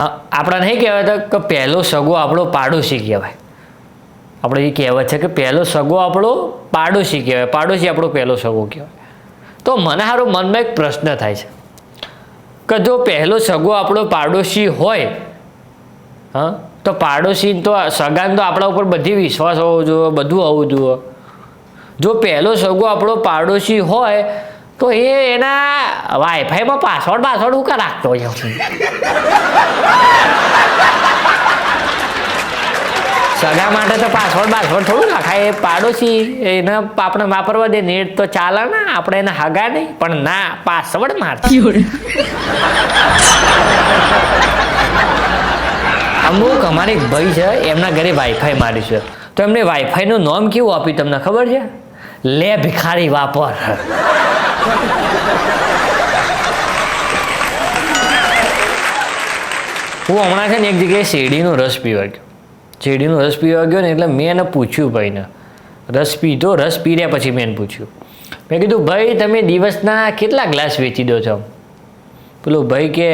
આપણા નહીં કહેવાય કે પહેલો સગો આપણો પાડોશી કહેવાય. આપણે એ કહેવત છે કે પહેલો સગો આપણો પાડોશી કહેવાય, પાડોશી આપણો પહેલો સગો કહેવાય. તો મને સારો મનમાં એક પ્રશ્ન થાય છે કે જો પહેલો સગો આપણો પાડોશી હોય, હા, તો પાડોશી તો સગાને તો આપણા ઉપર બધી વિશ્વાસ હોવો જોઈએ, બધું હોવું જોઈએ. જો પહેલો સગો આપણો પાડોશી હોય તો એ એના વાઈફાઈમાં પાસવર્ડ પાસવર્ડ હું કા રાખતો હોય સગા માટે તો પાસવર્ડ પાસવર્ડ થોડું રાખાય. એ પાડોશી એને આપણે વાપરવા દે. નેટ તો ચાલે ને આપણે એને હગા નહીં. પણ ના પાસવર્ડ મારતી અમુક અમારે એક ભાઈ છે એમના ઘરે વાઈફાઈ મારી છે. તો એમને વાઈફાઈનું નામ કેવું આપ્યું તમને ખબર છે? લે ભિખારી વાપર. હું હમણાં છે ને એક જગ્યાએ શેરડીનો રસ પીવા ગયો. શેરડીનો રસ પીવા ગયો ને એટલે મેં એને પૂછ્યું ભાઈને. રસ પીધો, રસ પીર્યા પછી મેં એને પૂછ્યું. મેં કીધું, ભાઈ, તમે દિવસના કેટલા ગ્લાસ વેચી દો છો? પેલું ભાઈ કે,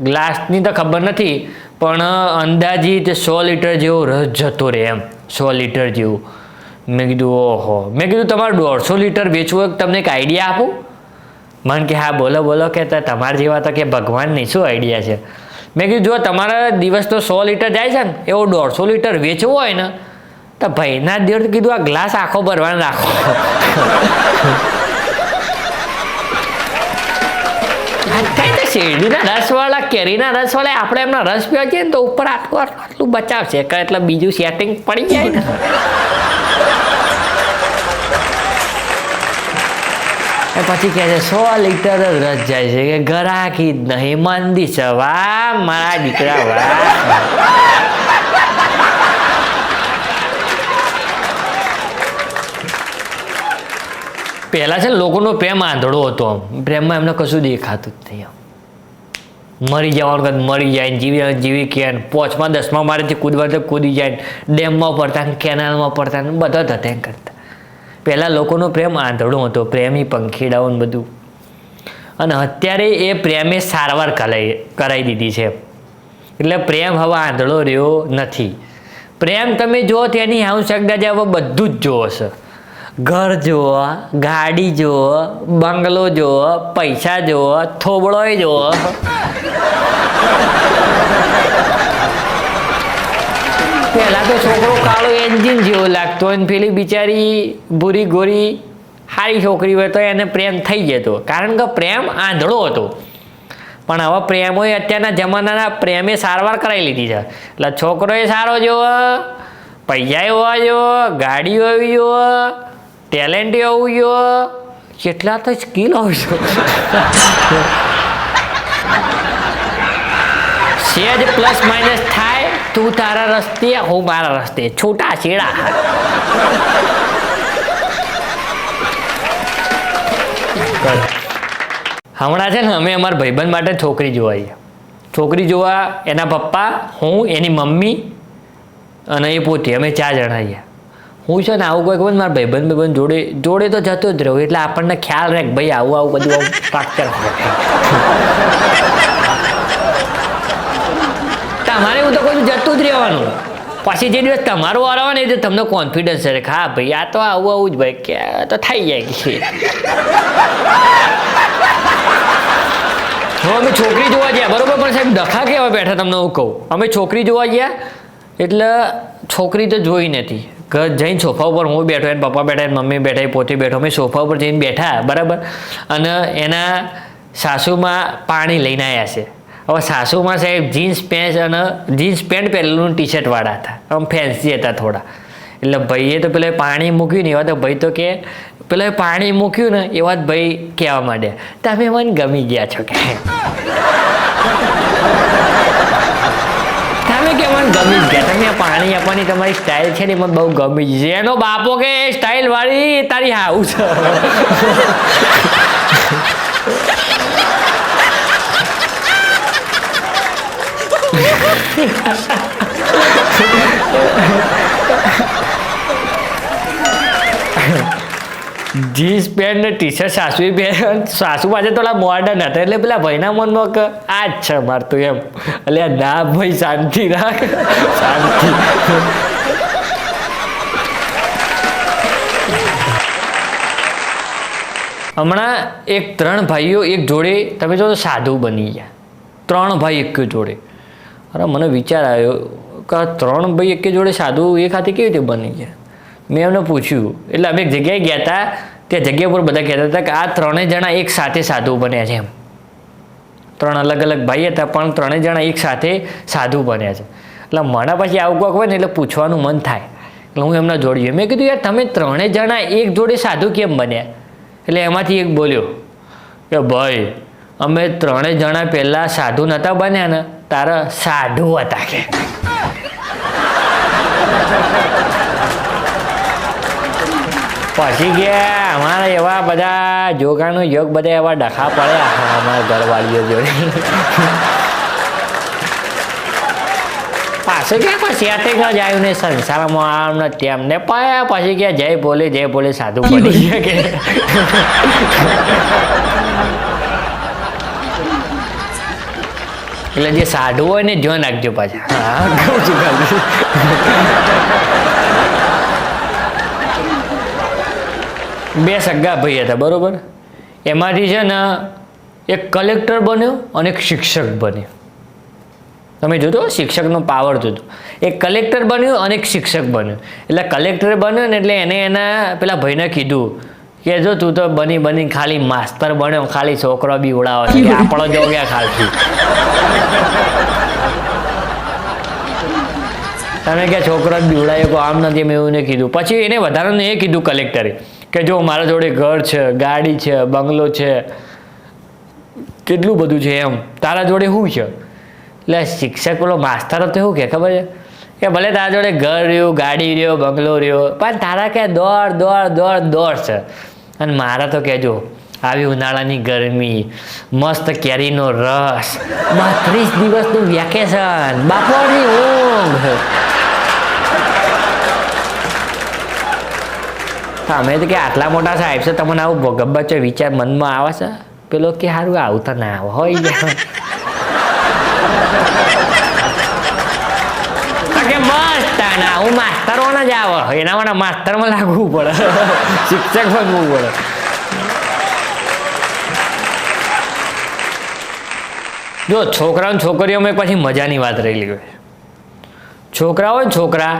ગ્લાસની તો ખબર નથી, પણ અંદાજિત સો લીટર જેવો રસ જતો રહે એમ, સો લીટર જેવું. મેં કીધું, ઓહો. મેં કીધું, તમારે દોઢસો લીટર વેચવું હોય તમને એક આઈડિયા આપું? મને કે, હા, બોલો બોલો. કે તમારા જેવા તો કે ભગવાનની શું આઈડિયા છે? મેં કીધું, જો તમારા દિવસનો સો લીટર જાય છે ને, એવો દોઢસો લીટર વેચવું હોય ને, તો ભાઈના દિવસ કીધું, આ ગ્લાસ આખો ભરવાનો રાખો કઈ તો શેરડીના રસવાળા, કેરીના રસવાળા, આપણે એમના રસ પીવા જઈએ ને તો ઉપર આટલું આટલું આટલું બચાવશે. કે એટલે બીજું સેટિંગ પડી જાય ને. પછી કહે છે, સો લીટર જ રસ જાય છે. કે ગરાકી જ નહીં, મંદી છે. વાહ, મારા દીકરા, વાહ. પહેલા છે ને લોકોનો પ્રેમ આંધળો હતો. પ્રેમમાં એમને કશું દેખાતું જ નહીં મરી જવાનું કદ મરી જાય જીવી જીવી કે પોચમાં દસમાં મારેથી કૂદવા તો કૂદી જાય ડેમમાં પડતા કેનાલમાં પડતા બધા ધતે કરતા. પહેલાં લોકોનો પ્રેમ આંધળો હતો, પ્રેમી પંખીડાઓ ને બધું. અને અત્યારે એ પ્રેમે સારવાર કરાઈ કરાવી દીધી છે. એટલે પ્રેમ હવે આંધળો રહ્યો નથી. પ્રેમ તમે જુઓ તેની આવશ્યકતા જે હવે બધું જ જુઓ છે ઘર જુઓ, ગાડી જુઓ, બંગલો જુઓ, પૈસા જુઓ થોબળો જુઓ. પહેલાં તો છોકરો કાળો એન્જિન જેવો લાગતો અને પેલી બિચારી ભૂરી ગોરી સારી છોકરી હોય તો એને પ્રેમ થઈ જતો. કારણ કે પ્રેમ આંધળો હતો. પણ હવે પ્રેમોએ અત્યારના જમાનાના પ્રેમે સારવાર કરાવી લીધી છે. એટલે છોકરોએ સારો જોવો પૈસા હોવા જોવો ગાડી હોવી જોવો ટેલેન્ટ એવું યો, કેટલા તો સ્કિલ જોઈએ સેજ પ્લસ માઇનસ થાય, તું તારા રસ્તે, હું મારા રસ્તે. છૂટા છેડા. હમણાં છે ને, અમે અમારા ભાઈબંધ માટે છોકરી જોવા છોકરી જોવા એના પપ્પા, હું, એની મમ્મી અને એ પોતે. અમે ચાર જણા હું છે ને આવું કોઈ ખબર મારા ભાઈબંધ ભાઈબંધ જોડે જોડે તો જતો જ રહ્યો એટલે આપણને ખ્યાલ રહે કે ભાઈ આવું આવું બધું આવું સ્ટ્રક્ચર તમારે હું તો કોઈ જતું જ રહેવાનું. પછી જે દિવસ તમારો વારો આવે ને એ તમને કોન્ફિડન્સ રહે હા, ભાઈ આ તો આવું આવું જ, ભાઈ કે તો થઈ જાય કે હવે અમે છોકરી જોવા ગયા, બરોબર, પણ સાહેબ ડખા કેવા બેઠા તમને હું કહું? અમે છોકરી જોવા ગયા, એટલે છોકરી તો જોઈ નથી. જઈને સોફા ઉપર હું બેઠો એને પપ્પા બેઠા એને મમ્મી બેઠા એ પોતે બેઠો, અમે સોફા ઉપર જઈને બેઠા, બરાબર? અને એના સાસુમાં પાણી લઈને આવ્યા છે. હવે સાસુમાં સાહેબ જીન્સ પેન્ટ અને જીન્સ પેન્ટ પહેરેલું ટી શર્ટ વાળા હતા. આમ ફેન્સી હતા થોડા. એટલે ભાઈએ તો પેલા પાણી મૂક્યું ને એવા તો ભાઈ તો કે પેલા પાણી મૂક્યું ને એવા જ ભાઈ કહેવા માંડ્યા. તમે મને ગમી ગયા છો કે? તમે કે ગમી જ તમે પાણી આપવાની તમારી સ્ટાઇલ છે ને મને બહુ ગમી છે. એનો બાપો કે સ્ટાઇલ વાળી તારી હાઉ છે જીન્સ પેન્ટ ને ટી શર્ટ સાસુ પહેર સાસુ પાસે તો મોડર્ન હતા એટલે પેલા ભાઈના મનમાં કે, આ જ છે મારતું એમ. એટલે ના ભાઈ, શાંતિ રાખ. શાંતિ. હમણાં એક ત્રણ ભાઈઓ એક જોડે, તમે જો સાધુ બની ગયા. ત્રણ ભાઈ એક જોડે. અરે મને વિચાર આવ્યો કે ત્રણ ભાઈ એક જોડે સાધુ એક હાથે કેવી રીતે બની ગયા? મેં એમને પૂછ્યું. એટલે અમે એક જગ્યાએ ગયા હતા તે જગ્યા પર બધા કહેતા હતા કે આ ત્રણેય જણા એક સાથે સાધુ બન્યા છે એમ. ત્રણ અલગ અલગ ભાઈ હતા, પણ ત્રણેય જણા એક સાથે સાધુ બન્યા છે. એટલે મને પછી આવું કોઈક હોય ને એટલે પૂછવાનું મન થાય. એટલે હું એમને જોડ્યું મેં કીધું, યાર, તમે ત્રણેય જણા એક જોડે સાધુ કેમ બન્યા? એટલે એમાંથી એક બોલ્યો કે, ભાઈ, અમે ત્રણેય જણા પહેલાં સાધુ નહોતા બન્યા ને તારા સાધુ હતા કે. પછી ગયા અમારા એવા બધા જોગાનો યોગ બધા એવા ડખા પડ્યા. અમારા ઘરવાળીઓ જોડે. પાછું ક્યાં પછી સેટિંગ જ આવ્યું ને સંસારમાં આમ ને તેમને પાયા પછી કે જય બોલે જય બોલે સાધુ ગયા. કે એટલે જે સાધુ હોય ને જો નાખજો પાછા. હા કહું છું બે સગા ભાઈ હતા, બરોબર? એમાંથી છે ને એક કલેક્ટર બન્યો અને એક શિક્ષક બન્યો. તમે જોતો શિક્ષકનો પાવર જોતો એક કલેક્ટર બન્યો અને એક શિક્ષક બન્યો. એટલે કલેક્ટર બન્યો ને એટલે એને એના પેલા ભાઈને કીધું કે જો તું તો બની બની ખાલી માસ્તર બન્યો, ખાલી છોકરો બી ઉડાવો છે આપણો જો ગયા ખાલથી? તમે કે છોકરો બી ઉડાયો આમ નથી, મેં એવું કીધું. પછી એને વધારાનું એ કીધું કલેક્ટરે કે જો મારા જોડે ઘર છે, ગાડી છે, બંગલો છે, કેટલું બધું છે એમ. તારા જોડે શું છે? એટલે શિક્ષક પેલો માસ્તર હતો શું કે ખબર છે? કે ભલે તારા જોડે ઘર રહ્યું, ગાડી રહ્યો, બંગલો રહ્યો, પણ તારા કે દોડ દોડ દોડ દોડ છે. અને મારા તો કહેજો, આવી ઉનાળાની ગરમી, મસ્ત કેરીનો રસ, બત્રીસ દિવસનું વેકેશન, બપોરની ઊંઘ. અમે તો કે આટલા મોટા સાહેબ છે, તમને આવું ગબ્બચો વિચાર મનમાં આવે છે? પેલો કે સારું આવતા ના આવે, હોય કે હું માસ્તરોને જ આવે. એના માટે માસ્તરમાં લાગવું પડે. શિક્ષક બનવું પડે. જો છોકરાઓ ને છોકરીઓમાં પછી મજાની વાત રહેલી હોય. છોકરા હોય ને છોકરા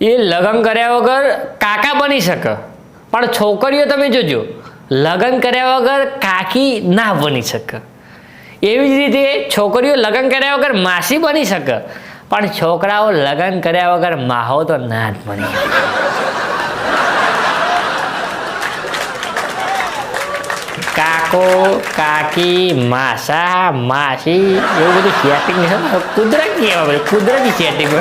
એ લગ્ન કર્યા વગર કાકા બની શકે. પણ છોકરીઓ તમે જોજો, લગ્ન કર્યા વગર કાકી ના બની શકે. એવી જ રીતે છોકરીઓ લગ્ન કર્યા વગર માસી બની શકે, પણ છોકરાઓ લગ્ન કર્યા વગર માહો તો ના જ બની. કાકો, કાકી, માસા, માસી, એવું બધું સેટિંગ કુદરતી કહેવાય કુદરતી સેટિંગ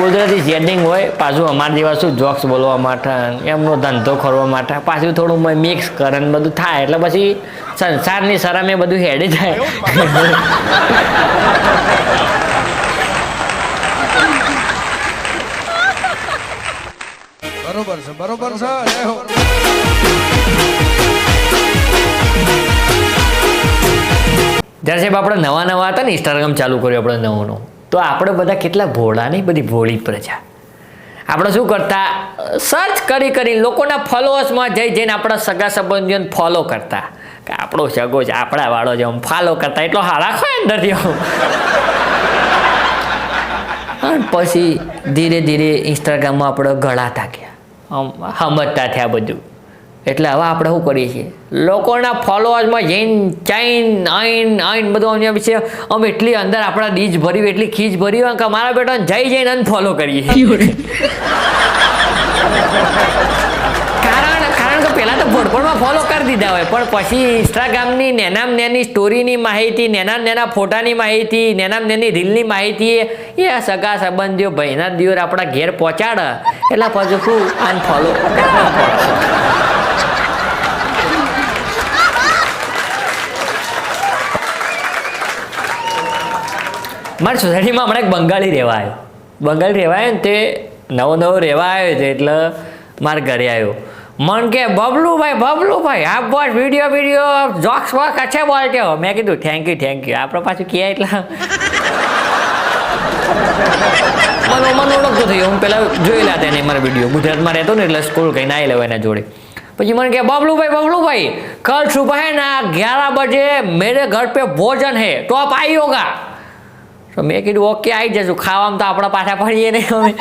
કુદરતી સેટિંગ હોય. પાછું અમારા જેવા શું જોક્સ બોલવા માટે એમનો ધંધો કરવા માટે. પાછું થોડું મિક્સ કરે ને બધું થાય. એટલે પછી સંસારની શરમે બધું હેડી જાય. બરોબર છે બરોબર છે. જ્યારે સાહેબ આપણે નવા નવા હતા ને ઇન્સ્ટાગ્રામ ચાલુ કર્યું આપણે નવું નવું? તો આપણે બધા કેટલા ભોળા નહીં બધી ભોળી પ્રજા. આપણે શું કરતા? સર્ચ કરી કરી લોકોના ફોલોઅર્સમાં જઈ જઈને આપણા સગા સંબંધીઓને ફોલો કરતા. કે આપણો સગો છે, આપણા વાળો છે ફોલો કરતા. એટલો હારા ખોય અંદરથી આમ. પછી ધીરે ધીરે ઇન્સ્ટાગ્રામમાં આપણે ગળાતા ગયા. આમ સમજતા થયા બધું. એટલે હવે આપણે શું કરીએ છીએ? લોકોના ફોલોઅર્સમાં જૈન ચાઈન આઈન આઈન બધું અહીંયા વિશે અમે એટલી અંદર આપણા દીજ ભર્યું, એટલી ખીજ ભરી કે મારા બેટાને જઈ જઈને અનફોલો કરીએ. કારણ કારણ કે પહેલાં તો ભોડપણમાં ફોલો કરી દીધા હોય, પણ પછી ઇન્સ્ટાગ્રામની નેનામ નેની સ્ટોરીની માહિતી નેના નેના ફોટાની માહિતી, નેનામ નેની રીલની માહિતી, એ સગા સંબંધીઓ, ભાઈના દિવસ આપણા ઘેર પહોંચાડે. એટલે પછી શું? અનફોલો મારી સોસાયટીમાં હમણાં એક બંગાળી રહેવા આવ્યો બંગાળી રહેવા આવ્યો ને તે નવો નવો રહેવા આવ્યો છે એટલે મારા ઘરે આવ્યો. મન કે, બબલુભાઈ બબલુભાઈ, આ બોલ વીડિયો વીડિયો જોક્સ વોક છે બોલ કે મેં કીધું થેન્ક યુ થેન્ક યુ આપણે પાછું ક્યાં એટલે. મને મને ઓળખતો થયો. હું પહેલાં જોઈ હતા એને મારા વીડિયો ગુજરાતમાં રહેતો ને એટલે સ્કૂલ કંઈ ના લેવા એના જોડે. પછી મને કે, બબલુભાઈ બબલુભાઈ, કલ સુબહ ના ગ્યારહ બજે મેરે ઘર પે ભોજન હે. તો આપ આવી આઈયોગા તો મેં કીધું, ઓકે આવી જશું ખાવામાં તો આપણા પાછા પડીએ નહીં અમે.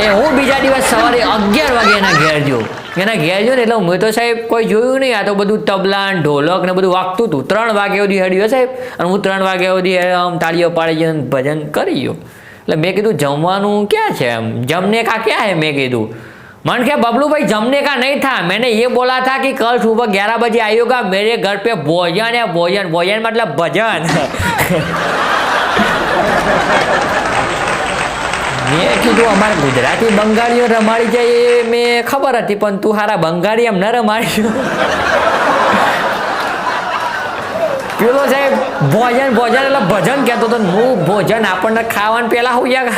એ હું બીજા દિવસ સવારે અગિયાર વાગે એના ઘેર ગયો. એના ઘેર ગયો ને એટલે મેં તો સાહેબ કોઈ જોયું નહીં, આ તો બધું તબલા ઢોલક ને બધું વાગતું હતું. ત્રણ વાગે સુધી હેડ્યો સાહેબ. અને હું ત્રણ વાગે સુધી આમ તાળીઓ પાડી ગયો ને ભજન કરી ગયો. એટલે મેં કીધું, જમવાનું ક્યાં છે એમ? જમને કા ક્યાં હે? મેં કીધું. मन क्या बबलू भाई जमने का नहीं था मैंने ये बोला था कि कल सुबह ग्यारह बजे आइएगा मेरे घर पे भोजन है भोजन भोजन मतलब भजन મેં કીધું અમારે ગુજરાતી બંગાળીઓ રમાડી જાય એ મેં ખબર હતી પણ તું હારા બંગાળી એમ ન રમાડી પેલો સાહેબ ભોજન ભોજન એટલે ભજન કહેતો હતો ને હું ભોજન આપણને ખાવાનું પેલા હું ગયા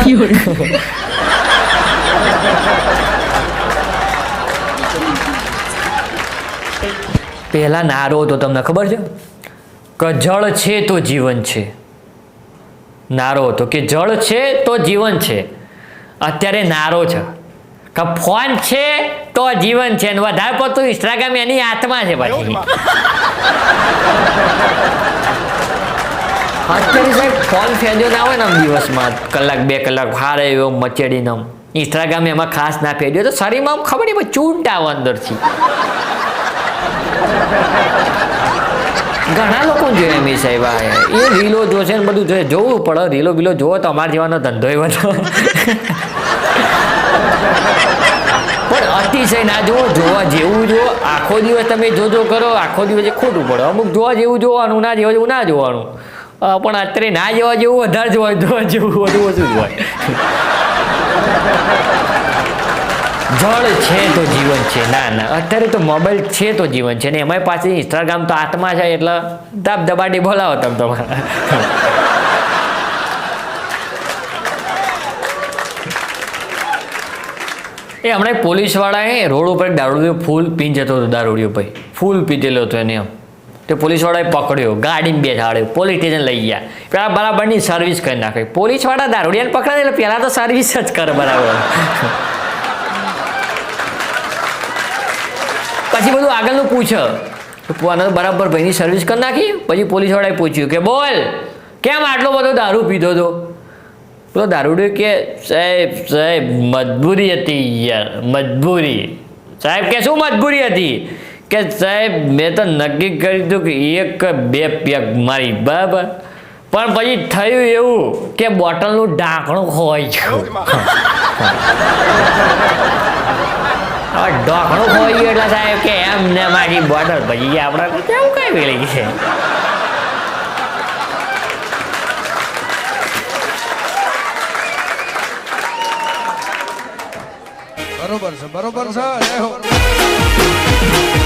પહેલા નારો હતો તમને ખબર છે? કે જળ છે તો જીવન છે. નારો હતો કે જળ છે તો જીવન છે. અત્યારે નારો છે. કે ફોન છે તો જીવન છે. અને વધારે પડતું ઇન્સ્ટાગ્રામ એની હાથમાં છે પછી. અત્યારે સાહેબ ફોન ફેંદ્યો ના હોય ને આમ દિવસમાં કલાક બે કલાક હારે એવો મચેડીને આમ. ઇન્સ્ટાગ્રામ એમાં ખાસ ના ફેંદ્યો. તો શરીરમાં આમ ખબર નહીં ચૂંટ આવે અંદરથી. ઘણા લોકો જોઈએ એમ સાહેબ એ રીલો જોશે ને બધું જોઈએ જોવું પડે, રીલો બીલો જોવો તો અમારા જેવાનો ધંધો એ બધો પણ અતિશય ના જુઓ જોવા જેવું જુઓ આખો દિવસ તમે જોજો કરો, આખો દિવસ એ ખોટું પડે. અમુક જોવા જેવું જોવાનું, ના જેવા જેવું, ના જોવાનું. પણ અત્યારે ના જોવા જેવું, વધારે જોવા જોવા જેવું, વધુ ઓછું જોવાય. જળ છે તો જીવન છે. ના ના. અત્યારે તો મોબાઈલ છે તો જીવન છે. ને એમાંય પાછી ઇન્સ્ટાગ્રામ તો હાથમાં છે એટલે ધબ દબાડી બોલાવો તમે તમારા. એ હમણાં પોલીસ વાળાએ રોડ ઉપર દારૂડિયો ફૂલ પી જતો હતો દારૂડિયો ભાઈ. ફૂલ પીધેલો હતો એને એમ. તે પોલીસવાળાએ પકડ્યો. ગાડીમાં બેસાડ્યો. પોલીસ સ્ટેશન લઈ ગયા. પેલા બરાબરની સર્વિસ કરી નાખી. પોલીસવાળા દારૂડિયાને પકડે એટલે પહેલાં તો સર્વિસ જ કરે બરાબર. પછી બધું આગળનું પૂછે. આને બરાબર ભાઈની સર્વિસ કરી નાખી, પછી પોલીસવાળાએ પૂછ્યું કે, બોલ, કેમ આટલો બધો દારૂ પીધો હતો પેલો દારૂડિયો કે, સાહેબ સાહેબ, મજબૂરી હતી યાર, મજબૂરી. સાહેબ કે, શું મજબૂરી હતી? કે, સાહેબ, મેં તો નક્કી કર્યું હતું કે એક બે પેક મારી, બરાબર. પણ પછી થયું એવું કે બોટલનું ઢાંકણું ખોવાઈ ગયું. ઢોકણું ખોઈ એટલે સાહેબ કે એમ ને મારી બોટલ ગયા. આપણે કેમ કઈ વેલી છે? બરોબર છે બરોબર છે